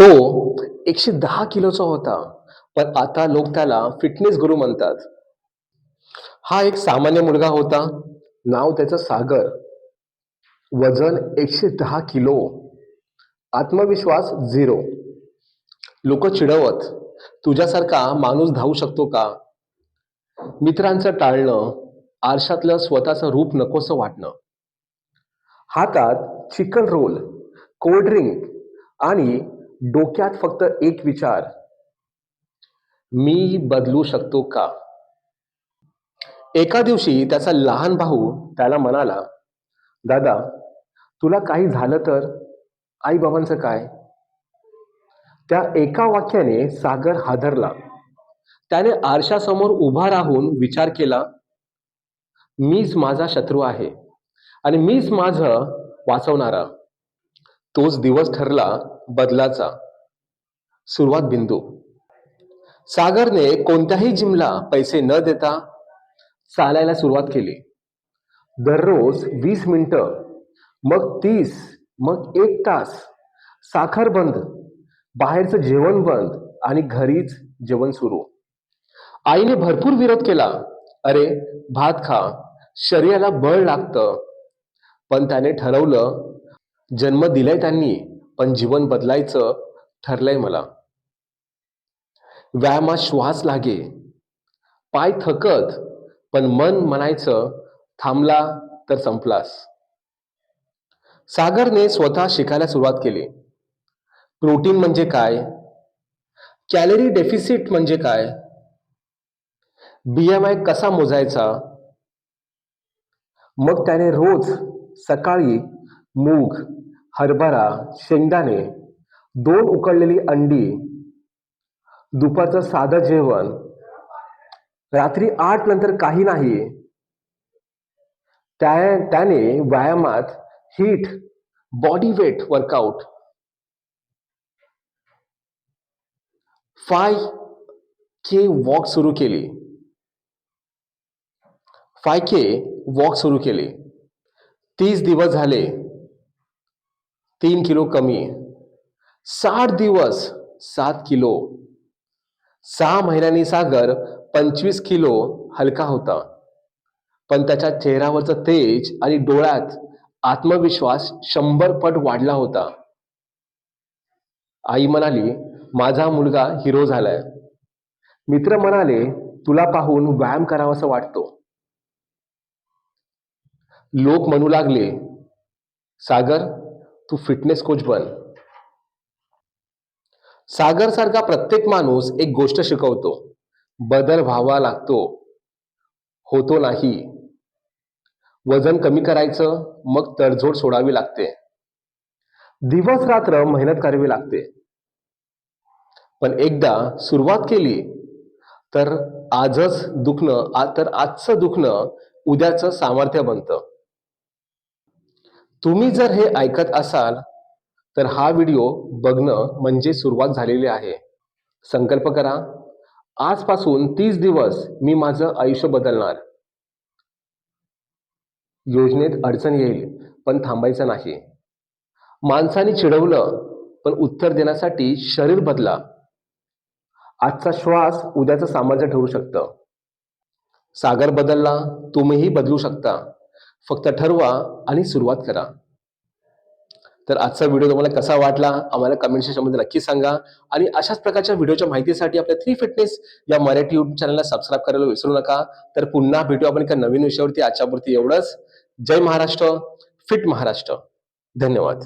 तो एकशे दहा किलोचा होता पण आता लोक त्याला फिटनेस गुरु म्हणतात. हा एक सामान्य मुलगा होता नाव त्याचं सागर. वजन एकशे दहा किलो आत्मविश्वास झिरो लोक चिडवत तुझ्यासारखा माणूस धावू शकतो का? मित्रांचं टाळणं आरशातलं स्वतःचं रूप नकोसं वाटणं. हातात चिकन रोल कोल्ड्रिंक आणि डोक्यात फक्त एक विचार मी बदलू शकतो का? एका दिवशी त्याचा लहान भाऊ त्याला म्हणाला दादा तुला काही झालं तर? आई बाबांचं काय? त्या एका वाक्याने सागर हादरला. त्याने आरशासमोर उभा राहून विचार केला मीच माझा शत्रू आहे आणि मीच माझं वाचवणारा. तोच दिवस ठरला बदलाचा. सुरुवात बिंदू. सागरने कोणत्याही जिमला पैसे न देता चालायला सुरुवात केली. दररोज वीस मिनिटं मग तीस मग एक तास. साखर बंद बाहेरचं जेवण बंद आणि घरीच जेवण सुरू. आईने भरपूर विरोध केला. अरे भात खा. शरीराला बळ लागतं. पण त्याने ठरवलं जन्म दिलाय त्यांनी पण जीवन बदलायचं ठरलंय मला. व्यायामात श्वास लागे. पाय थकत पण मन म्हणायचं थांबला तर संपलास. सागरने स्वतः शिकायला सुरुवात केली. प्रोटीन म्हणजे काय? कॅलरी डेफिसिट म्हणजे काय? बीएमआय कसा मोजायचा? मग त्याने रोज सकाळी मूग हरभरा शेंगदाणे दोन उकडलेली अंडी दुपारचं साधं जेवण रात्री आठ नंतर काही नाही. त्या त्याने व्यायामात HIIT body weight workout five K walk सुरू केली. फाय के वॉक सुरू केली. तीस दिवस झाले. तीन किलो कमी. साठ दिवस सात किलो. सहा महिन्यांनी सागर पंचवीस किलो हलका होता. पण त्याच्या चेहऱ्यावरचं तेज आणि डोळ्यात आत्मविश्वास शंभर पट वाढला होता. आई म्हणाली माझा मुलगा हिरो झालाय. मित्र म्हणाले तुला पाहून व्यायाम करावासा वाटतो. लोक म्हणू लागले सागर तू फिटनेस कोच बन. सागर सारखा प्रत्येक माणूस एक गोष्ट शिकवतो. बदल व्हावा लागतो. होतो नाही. वजन कमी करायचं मग तडजोड सोडावी लागते. दिवस रात्र मेहनत करावी लागते. पण एकदा सुरुवात केली तर आजच दुखणं तर आजचं दुखणं उद्याचं सामर्थ्य बनतं. तुम्ही जर हे ऐकत असाल तर हा व्हिडिओ बघणं म्हणजे सुरुवात झालेली आहे. संकल्प करा आजपासून तीस दिवस मी माझं आयुष्य बदलणार. योजनेत अडचण येईल पण थांबायचं नाही. माणसाने चिडवलं पण उत्तर देण्यासाठी शरीर बदला. आजचा श्वास उद्याचं सामर्थ्य ठरू शकतं. सागर बदलला तुम्हीही बदलू शकता. फक्त ठरवा आणि सुरुवात करा. तर आजचा व्हिडिओ तुम्हाला कसा वाटला आम्हाला कमेंट सेक्शनमध्ये नक्की सांगा आणि अशाच प्रकारच्या व्हिडिओच्या माहितीसाठी आपल्या थ्री फिटनेस या मराठी युट्यूब चॅनलला सबस्क्राईब करायला विसरू नका. तर पुन्हा भेटू आपण एका नवीन विषयावरती. आजच्यापुरती एवढंच. जय महाराष्ट्र. फिट महाराष्ट्र. धन्यवाद.